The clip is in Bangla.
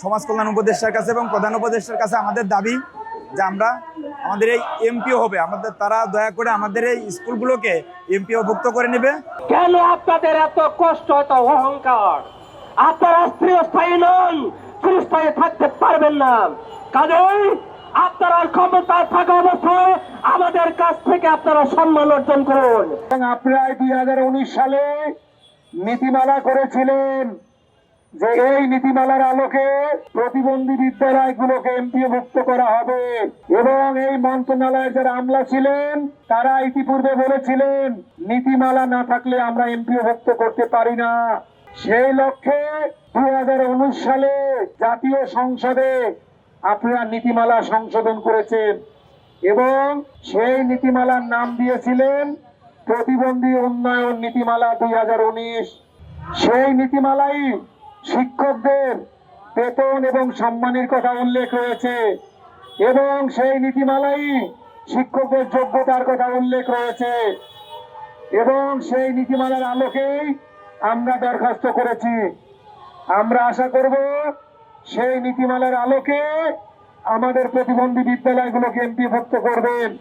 সমাজ কল্যাণ উপদেষ্টার কাছে এবং প্রধান উপদেষ্টার কাছে আমাদের দাবি যে আমরা আমাদের এই এমপিও হবে। আমাদের তারা দয়া করে আমাদের এই স্কুলগুলোকে এমপিও ভুক্ত করে নেবে। কেন আপনাদের এত কষ্ট এত অহংকার? আপনারা স্থায়ী নন চিরস্থায়ী থাকতে পারবেন না। কাজেই আপনারা ক্ষমতা থাকা অবস্থায় আমাদের কাছ থেকে আপনারা সম্মান অর্জন করুন। এবং আপনারা দুই হাজার উনিশ সালে নীতিমালা করেছিলেন যে এই নীতিমালার আলোকে প্রতিবন্ধী বিদ্যালয়গুলোকে এমপিও মুক্ত করা হবে। এবং এই মন্ত্রণালয়ের যারা আমলা ছিলেন, তারা ইতিপূর্বে বলেছিলেন, নীতিমালা না থাকলে আমরা এমপিও মুক্ত করতে পারি না। সেই লক্ষ্যে দুই হাজার উনিশ সালে জাতীয় সংসদে আপনারা নীতিমালা সংশোধন করেছেন। এবং সেই নীতিমালার নাম দিয়েছিলেন, প্রতিবন্ধী উন্নয়ন নীতিমালা দুই হাজার উনিশ। সেই নীতিমালাই শিক্ষকদের বেতন এবং সম্মানের কথা উল্লেখ রয়েছে। এবং সেই নীতিমালাই শিক্ষকদের যোগ্যতার কথা উল্লেখ রয়েছে। এবং সেই নীতিমালার আলোকেই আমরা দরখাস্ত করেছি। আমরা আশা করব সেই নীতিমালার আলোকে আমাদের প্রতিবন্ধী বিদ্যালয়গুলোকে এমপিভুক্ত করবেন।